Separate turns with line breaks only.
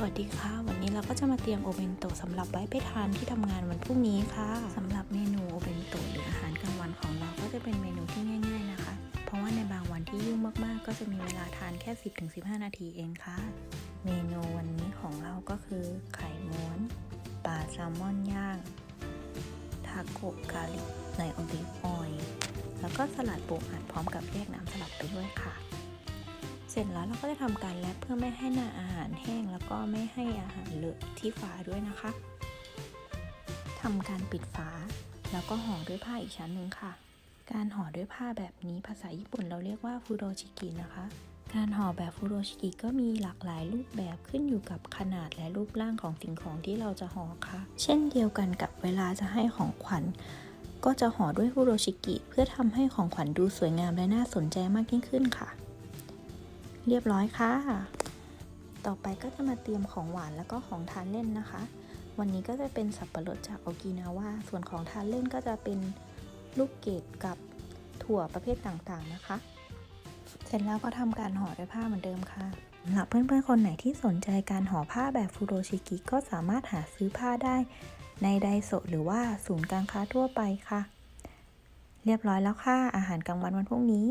สวัสดีค่ะ วันนี้เราก็จะมาเตรียมโอเบนโตสำหรับไว้ไปทานที่ทำงานวันพรุ่งนี้ค่ะสำหรับเมนูโอเบนโตหรืออาหารกลางวันของเราก็จะเป็นเมนูที่ง่าย ๆนะคะ เพราะว่าในบางวันที่ยุ่งมากๆ ก็จะมีเวลาทานแค่ 10-15 นาทีเองค่ะ เมนูวันนี้ของเราก็คือ ไข่ม้วนปลาแซลมอนย่างทาโกะกาลิกในโอลิฟออยล์แล้วก็สลัดปูอัดพร้อมกับแยกน้ำสลัดไปด้วยค่ะ ร็จแล้วเราก็จะทำการแรปเพื่อไม่ให้หน้าอาหารแห้งแล้วก็ไม่ให้อาหารเลอะที่ฝาด้วยนะคะทำการปิดฝา แล้วก็ห่อด้วยผ้าอีกชั้นหนึ่งค่ะ การห่อด้วยผ้าแบบนี้ภาษาญี่ปุ่นเราเรียกว่าฟูโรชิกินะคะ การห่อแบบฟูโรชิกิก็มีหลากหลายรูปแบบขึ้นอยู่กับขนาดและรูปร่างของสิ่งของที่เราจะห่อค่ะ เช่นเดียวกันกับเวลาจะให้ของขวัญก็จะห่อด้วยฟูโรชิกิ เพื่อทำให้ของขวัญดูสวยงามและน่าสนใจมากยิ่งขึ้นค่ะ เรียบร้อยค่ะ ต่อไปก็จะมาเตรียมของหวานแล้วก็ของทานเล่นนะคะ วันนี้ก็จะเป็นสับปะรดจากโอกินาวาส่วนของทานเล่นก็จะเป็นลูกเกดกับถั่วประเภทต่างๆนะคะ เสร็จแล้วก็ทำการห่อด้วยผ้าเหมือนเดิมค่ะสำหรับเพื่อนๆคนไหนที่สนใจการห่อผ้าแบบฟูโรชิกิก็สามารถหาซื้อผ้าได้ในไดโซหรือว่าศูนย์การค้าทั่วไปค่ะ เรียบร้อยแล้วค่ะ อาหารกลางวันวันพรุ่งนี้